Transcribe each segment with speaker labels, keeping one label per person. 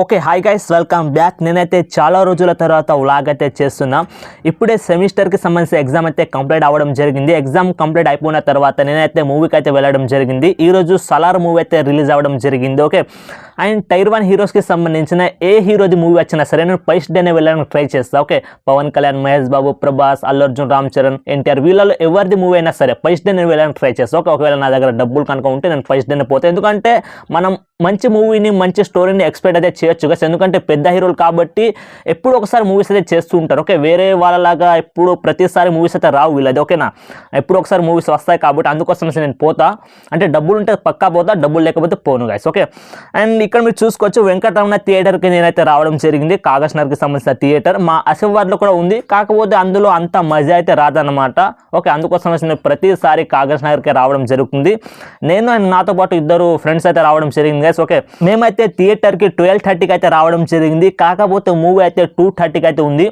Speaker 1: Okay hi guys welcome back నేనైతే చాలా రోజుల తర్వాత వ్లాగ్ అయితే చేస్తున్నా. ఇప్పుడే సెమిస్టర్కి సంబంధించిన ఎగ్జామ్ అయితే కంప్లీట్ అవ్వడం జరిగింది. ఎగ్జామ్ కంప్లీట్ అయిపోయిన తర్వాత నేనైతే మూవీకి అయితే వెళ్ళడం జరిగింది. ఈరోజు సలార్ మూవీ అయితే రిలీజ్ అవ్వడం జరిగింది ఓకే అండ్ టైర్ వన్ హీరోస్కి సంబంధించిన ఏ హీరోది మూవీ వచ్చినా సరే నేను ఫస్ట్ డేనే వెళ్ళడానికి ట్రై చేస్తా. ఓకే పవన్ కళ్యాణ్ మహేష్ బాబు ప్రభాస్ అల్లు అర్జున్ రామ్ చరణ్ ఎన్టీఆర్ వీళ్ళలో ఎవరిది మూవీ అయినా సరే ఫస్ట్ డే నేను వెళ్ళడానికి ట్రై చేస్తాను ఓకే ఒకవేళ నా దగ్గర డబ్బులు కనుక ఉంటే నేను ఫస్ట్ డేనే పోతాను ఎందుకంటే మనం మంచి మూవీని మంచి స్టోరీని ఎక్స్పెక్ట్ అయితే చేయొచ్చు కదా. ఎందుకంటే పెద్ద హీరోలు కాబట్టి ఎప్పుడు ఒకసారి మూవీస్ అయితే చేస్తూ ఉంటారు. ఓకే వేరే వాళ్ళలాగా ఎప్పుడు ప్రతిసారి మూవీస్ అయితే రావు వీళ్ళది. ఓకేనా? ఎప్పుడు ఒకసారి మూవీస్ వస్తాయి కాబట్టి అందుకోసం నేను పోతా. అంటే డబ్బులు ఉంటే పక్కా పోతా డబ్బులు లేకపోతే పోను గైస్ ఓకే? అండ్ ఇక్కడ మీరు చూసుకోవచ్చు వెంకటరమణ థియేటర్కి నేనైతే రావడం జరిగింది. కాగజ్ నగర్కి సంబంధించిన థియేటర్. మా ఆశీర్వాద్లో కూడా ఉంది. కాకపోతే అందులో అంత మజా అయితే రాదనమాట ఓకే అందుకోసం నేను ప్రతిసారి కాగజ్ నగర్కి రావడం జరుగుతుంది. నేను అండ్ నాతో పాటు ఇద్దరు ఫ్రెండ్స్ అయితే రావడం జరిగింది గైస్ ఓకే మేమైతే థియేటర్కి ట్వెల్వ్ థర్టీకి అయితే రావడం జరిగింది. కాకపోతే మూవీ అయితే టూ థర్టీకి అయితే ఉంది.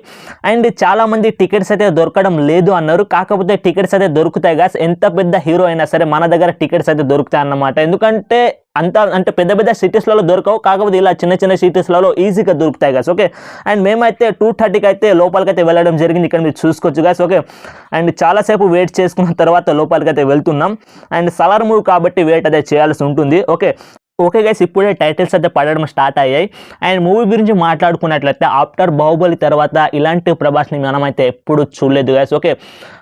Speaker 1: అండ్ చాలా మంది టికెట్స్ అయితే దొరకడం లేదు అన్నారు. కాకపోతే టికెట్స్ అయితే దొరుకుతాయి గాస్ ఎంత పెద్ద హీరో అయినా సరే మన దగ్గర టికెట్స్ అయితే దొరుకుతాయి అన్నమాట. ఎందుకంటే అంత అంటే పెద్ద పెద్ద సిటీస్లలో దొరకవు. కాకపోతే ఇలా చిన్న చిన్న సిటీస్లలో ఈజీగా దొరుకుతాయి గాస్ ఓకే అండ్ మేమైతే టూ థర్టీకి అయితే లోపలికి అయితే వెళ్ళడం జరిగింది. ఇక్కడ మీరు చూసుకోవచ్చు గాస్ ఓకే అండ్ చాలాసేపు వెయిట్ చేసుకున్న తర్వాత లోపలికి అయితే వెళ్తున్నాం. అండ్ సలార్ మూవీ కాబట్టి వెయిట్ అయితే చేయాల్సి ఉంటుంది ఓకే ఓకే గైస్ ఇప్పుడే టైటిల్స్ అయితే పడడం స్టార్ట్ అయ్యాయి. అండ్ మూవీ గురించి మాట్లాడుకున్నట్లయితే ఆఫ్టర్ బాహుబలి తర్వాత ఇలాంటి ప్రభాస్ని మనమైతే ఎప్పుడు చూడలేదు గైస్ ఓకే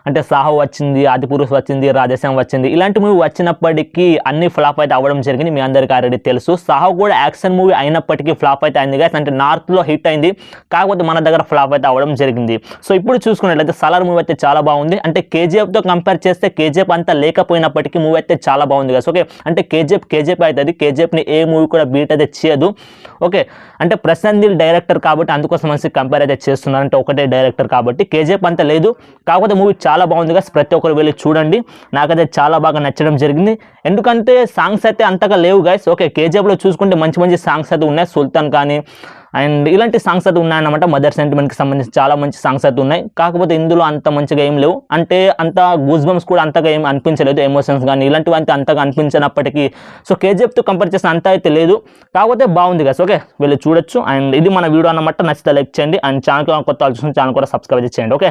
Speaker 1: అంటే సాహో వచ్చింది ఆదిపురుష్ వచ్చింది రాధేశ్యామ్ వచ్చింది. ఇలాంటి మూవీ వచ్చినప్పటికీ అన్ని ఫ్లాప్ అయితే అవ్వడం జరిగింది మీ అందరికీ ఆల్రెడీ తెలుసు. సాహో కూడా యాక్షన్ మూవీ అయినప్పటికీ ఫ్లాప్ అయితే అయింది గైస్ అంటే నార్త్లో హిట్ అయింది కాకపోతే మన దగ్గర ఫ్లాప్ అయితే అవ్వడం జరిగింది. సో ఇప్పుడు చూసుకున్నట్లయితే సలార్ మూవీ అయితే చాలా బాగుంది. అంటే కేజీఎఫ్తో కంపేర్ చేస్తే కేజీఎఫ్ అంతా లేకపోయినప్పటికీ మూవీ అయితే చాలా బాగుంది గైస్ ఓకే అంటే కేజీఎఫ్ కేజీఎఫ్ అవుతుంది కేజీఎఫ్ని ఏ మూవీ కూడా బీట్ అయితే చేయదు. ఓకే అంటే ప్రశాంత్ డైరెక్టర్ కాబట్టి అందుకోసం మంచి కంపేర్ అయితే చేస్తున్నారు. అంటే ఒకటే డైరెక్టర్ కాబట్టి కేజీఎఫ్ అంత లేదు. కాకపోతే మూవీ చాలా బాగుంది కదా ప్రతి ఒక్కరు వెళ్ళి చూడండి. నాకైతే చాలా బాగా నచ్చడం జరిగింది. ఎందుకంటే సాంగ్స్ అయితే అంతగా లేవు గాయస్ ఓకే కేజీఎఫ్లో చూసుకుంటే మంచి మంచి సాంగ్స్ అయితే ఉన్నాయి. సుల్తాన్ కానీ అండ్ ఇలాంటి సాంగ్స్ అయితే ఉన్నాయన్నమాట. మదర్ సెంటిమెంట్కి సంబంధించి చాలా మంచి సాంగ్స్ అయితే ఉన్నాయి. కాకపోతే ఇందులో అంత మంచిగా ఏం లేవు. అంటే అంత గూజ్ బంప్స్ కూడా అంతగా ఏం అనిపించలేదు. ఎమోషన్స్ కానీ ఇలాంటివి అంతే అంతగా అనిపించినప్పటికీ. సో కేజీఎఫ్తో కంపేర్ చేసిన అంత అయితే లేదు. కాకపోతే బాగుంది కదా ఓకే వెళ్ళి చూడొచ్చు. అండ్ ఇది మన వీడియో అన్నమాట. నచ్చితే లైక్ చేయండి. అండ్ ఛానల్ కొత్త ఛానల్ కూడా సబ్స్క్రైబ్ చేయండి. ఓకే